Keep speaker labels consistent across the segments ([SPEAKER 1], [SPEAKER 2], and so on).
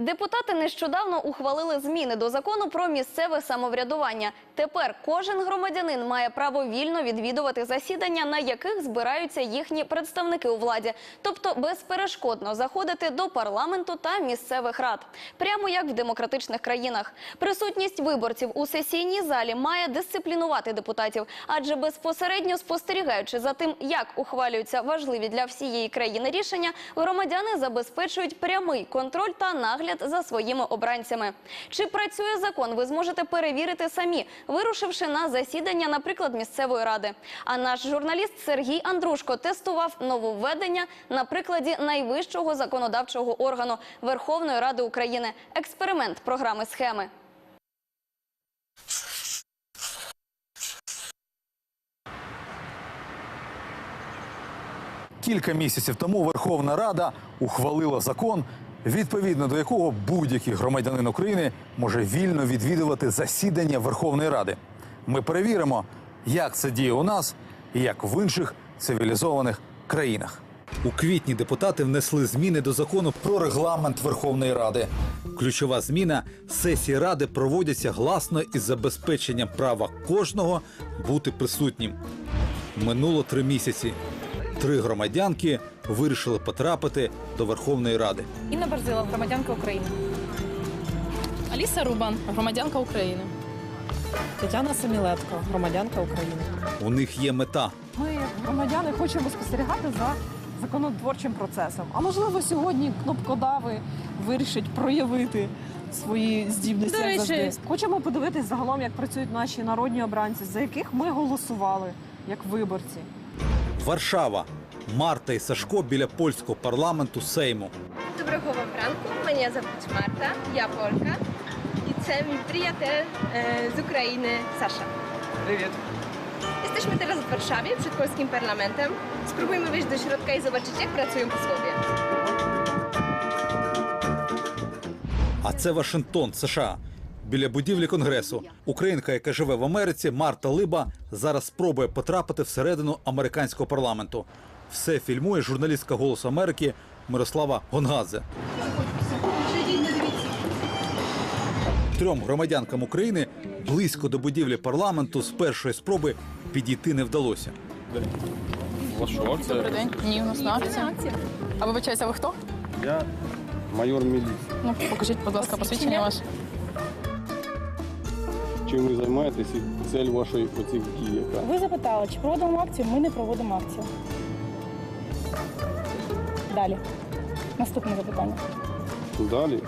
[SPEAKER 1] Депутати нещодавно ухвалили зміни до закону про місцеве самоврядування. Тепер кожен громадянин має право вільно відвідувати засідання, на яких збираються їхні представники у владі, тобто безперешкодно заходити до парламенту та місцевих рад, прямо як в демократичних країнах. Присутність виборців у сесійній залі має дисциплінувати депутатів, адже безпосередньо спостерігаючи за тим, як ухвалюються важливі для всієї країни рішення, громадяни забезпечують прямий контроль та нагляд за своїми обранцями. Чи працює закон, ви зможете перевірити самі, вирушивши на засідання, наприклад, місцевої ради. А наш журналіст Сергій Андрушко тестував нововведення на прикладі найвищого законодавчого органу Верховної Ради України. Експеримент програми схеми.
[SPEAKER 2] Кілька місяців тому Верховна Рада ухвалила закон, відповідно до якого будь-який громадянин України може вільно відвідувати засідання Верховної Ради. Ми перевіримо, як це діє у нас і як в інших цивілізованих країнах. У квітні депутати внесли зміни до закону про регламент Верховної Ради. Ключова зміна сесії ради проводяться гласно із забезпеченням права кожного бути присутнім. Минуло три місяці. Три громадянки вирішили потрапити до Верховної Ради.
[SPEAKER 3] Інна Барзилов, громадянка України.
[SPEAKER 4] Аліса Рубан, громадянка України.
[SPEAKER 3] Тетяна Самілетко, громадянка України.
[SPEAKER 2] У них є мета
[SPEAKER 3] Ми, громадяни, хочемо спостерігати за законотворчим процесом. А можливо, сьогодні кнопкодави вирішать проявити свої здібності.
[SPEAKER 4] До речі-
[SPEAKER 3] завжди. Хочемо подивитись загалом, як працюють наші народні обранці, за яких ми голосували як виборці.
[SPEAKER 2] Варшава. Марта і Сашко біля польського парламенту Сейму.
[SPEAKER 5] Доброго вам ранку. Мене звуть Марта, я Полька. І це мій приятель e, z Ukrainy, Sasza.
[SPEAKER 6] Привіт.
[SPEAKER 5] Jesteśmy teraz w Warszawie przed polskim parlamentem. Spróbujmy wyjść do środka i zobaczyć, jak pracują posłowie.
[SPEAKER 2] А це Вашингтон, США. Біля будівлі конгресу. Українка, яка живе в Америці, Марта Либа, зараз спробує потрапити всередину американського парламенту. Все фільмує журналістка Голосу Америки Мирослава Гонгадзе. Трьом громадянкам України близько до будівлі парламенту з першої спроби підійти не вдалося.
[SPEAKER 4] Добрий день. Ні, у нас на. А вибачаюся, ви хто?
[SPEAKER 6] Я майор міліції.
[SPEAKER 4] Ну, покажіть, будь ласка, посвідчення ваше.
[SPEAKER 6] Чим ви займаєтесь і цель вашої оцих дій яка?
[SPEAKER 7] Ви запитали, чи проводимо акцію? Ми не проводимо акцію. Далі. Наступне запитання.
[SPEAKER 6] Далі?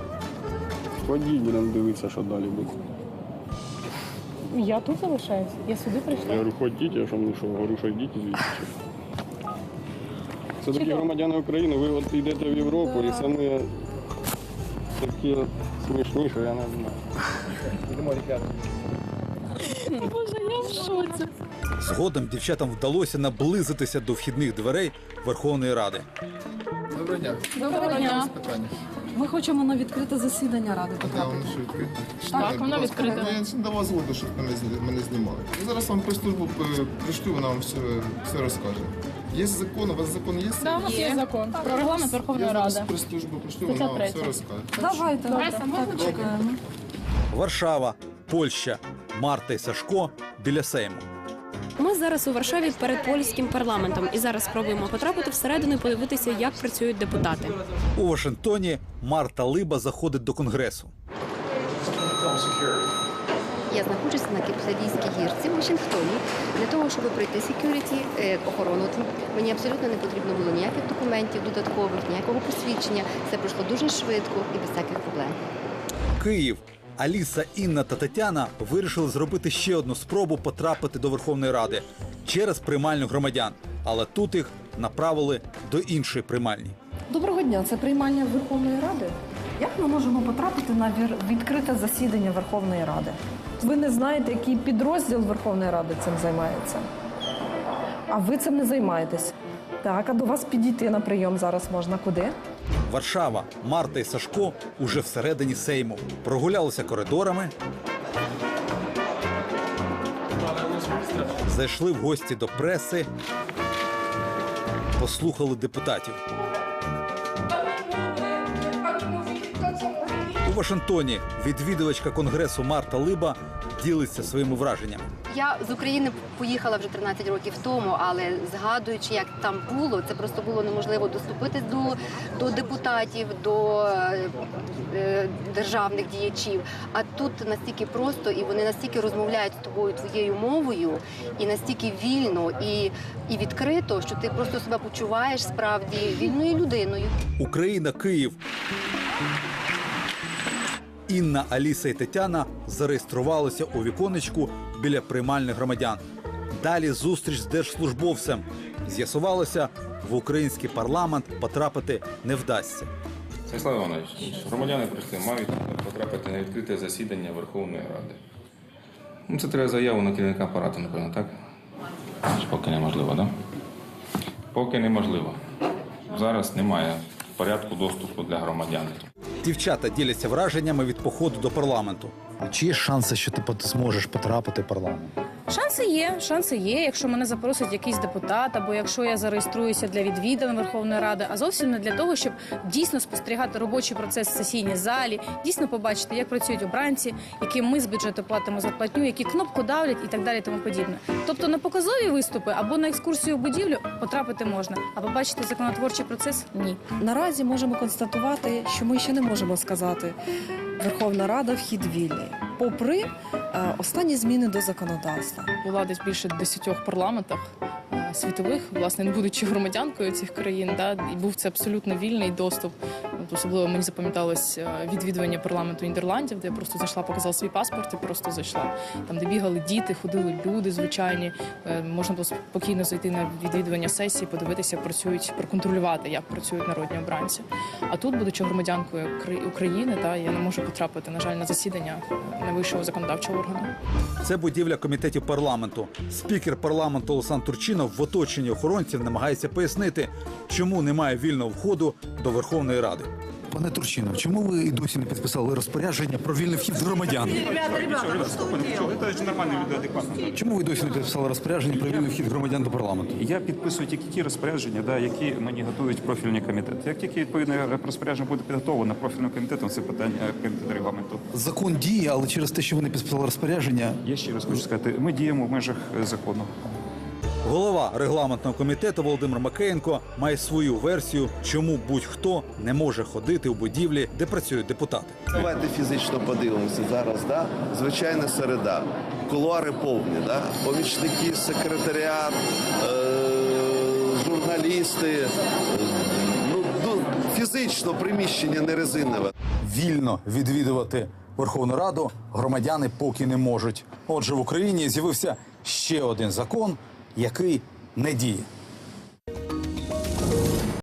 [SPEAKER 6] Ходіть, будемо дивитися, що далі буде.
[SPEAKER 7] Я тут залишаюсь. Я сюди
[SPEAKER 6] Я
[SPEAKER 7] прийшла.
[SPEAKER 6] говорю, ходіть, я що мені що, говорю, що йдіть звідси. Це такі громадяни України, ви от йдете в Європу і самі такі смішні, що я не знаю.
[SPEAKER 2] Згодом дівчатам вдалося наблизитися до вхідних дверей Верховної Ради.
[SPEAKER 8] Доброго дня.
[SPEAKER 4] Доброго дня.
[SPEAKER 8] Питання.
[SPEAKER 3] Ми хочемо на відкрите засідання ради
[SPEAKER 8] Да, воно що відкрите.
[SPEAKER 4] Так, воно відкрите.
[SPEAKER 8] Я давав згоду, щоб мене, зні- мене знімали. Я зараз вам прес-службу е, пришлю, вона вам все, все розкаже. Є закон, у вас закон є?
[SPEAKER 4] Да, у нас є закон про регламент Верховної
[SPEAKER 8] Я зараз
[SPEAKER 4] Ради.
[SPEAKER 8] прес-службу пришлю, вона вам все розкаже.
[SPEAKER 3] Давайте, так, чекаємо.
[SPEAKER 2] Варшава, Польща, Марта і Сашко біля Сейму.
[SPEAKER 9] Ми зараз у Варшаві перед польським парламентом і зараз спробуємо потрапити всередину і подивитися, як працюють депутати.
[SPEAKER 2] У Вашингтоні Марта Либа заходить до конгресу.
[SPEAKER 10] Я знаходжуся на Кіпсалійській гірці в Вашингтоні для того, щоб пройти security, е, охорону. Мені абсолютно не потрібно було ніяких документів додаткових, ніякого посвідчення. Все пройшло дуже швидко і без всяких проблем.
[SPEAKER 2] Київ. Аліса, Інна та Тетяна вирішили зробити ще одну спробу потрапити до Верховної Ради через приймальню громадян. Але тут їх направили до іншої приймальні.
[SPEAKER 3] Доброго дня, це приймання Верховної Ради. Як ми можемо потрапити на відкрите засідання Верховної Ради? Ви не знаєте, який підрозділ Верховної Ради цим займається. А ви цим не займаєтесь. Так, а до вас підійти на прийом зараз можна куди?
[SPEAKER 2] Варшава, Марта і Сашко уже всередині Сейму. Прогулялися коридорами. Зайшли в гості до преси, послухали депутатів. У Вашингтоні відвідувачка конгресу Марта Либа ділиться своїми враженнями.
[SPEAKER 10] Я з України поїхала вже 13 років тому, але згадуючи, як там було, це просто було неможливо доступитись до, до депутатів, до е, е, державних діячів. А тут настільки просто, і вони настільки розмовляють з тобою твоєю мовою, і настільки вільно і, і відкрито, що ти просто себе почуваєш справді вільною людиною.
[SPEAKER 2] Україна, Київ. Інна, Аліса і Тетяна зареєструвалися у віконечку біля приймальних громадян. Далі зустріч з держслужбовцем. З'ясувалося, в український парламент потрапити не вдасться.
[SPEAKER 11] Станіслав Іванович, громадяни прийшли, мають потрапити на відкрите засідання Верховної Ради. Ну, це треба заяву на керівника апарату, напевно, так? Поки неможливо, так? Поки неможливо. Зараз немає порядку доступу для громадян.
[SPEAKER 2] Дівчата діляться враженнями від походу до парламенту. Чи є шанси, що ти зможеш потрапити в парламент?
[SPEAKER 7] Шанси є, шанси є, якщо мене запросить якийсь депутат, або якщо я зареєструюся для відвідин Верховної Ради, а зовсім не для того, щоб дійсно спостерігати робочий процес в сесійній залі, дійсно побачити, як працюють обранці, яким ми з бюджету платимо зарплатню, які кнопку давлять і так далі, тому подібне. Тобто на показові виступи або на екскурсію в будівлю потрапити можна, а побачити законотворчий процес ні.
[SPEAKER 3] Наразі можемо констатувати, що ми ще не можемо сказати Верховна Рада вхід вільний, попри е, останні зміни до законодавства.
[SPEAKER 4] Була десь більше десятьох парламентах е, світових, власне, не будучи громадянкою цих країн, да, і був це абсолютно вільний доступ. От Особливо мені запам'яталось е, відвідування парламенту Нідерландів, де я просто зайшла, показала свій паспорт і просто зайшла. Там, де бігали діти, ходили люди звичайні. Е, Можна було спокійно зайти на відвідування сесії, подивитися, як працюють, проконтролювати, як працюють народні обранці. А тут, будучи громадянкою України, та я не можу потрапити, на жаль, на засідання найвищого законодавчого органу.
[SPEAKER 2] Це будівля комітетів парламенту. Спікер парламенту Олександр Турчинов в оточенні охоронців намагається пояснити, чому немає вільного входу до Верховної Ради. Пане Турчинов, чому ви і досі не підписали розпорядження про вільний вхід громадян? Чому ви досі не підписали розпорядження про вільний вхід громадян до парламенту?
[SPEAKER 12] Я підписую тільки ті розпорядження, да, які мені готують профільні комітети. Як тільки відповідне розпорядження буде підготовлено профільним комітетом, це питання комітету регламенту.
[SPEAKER 2] Закон діє, але через те, що ви не підписали розпорядження,
[SPEAKER 12] Я ще раз хочу сказати, ми діємо в межах е, закону.
[SPEAKER 2] Голова регламентного комітету Володимир Макеєнко має свою версію, чому будь-хто не може ходити у будівлі, де працюють депутати.
[SPEAKER 13] Давайте фізично подивимося зараз. Да? Звичайна середа. Кулуари повні, да? помічники, секретаріат, е- журналісти. Е- ну, ну, фізично приміщення не резинове.
[SPEAKER 2] Вільно відвідувати Верховну Раду громадяни поки не можуть. Отже, в Україні з'явився ще один закон, який не діє.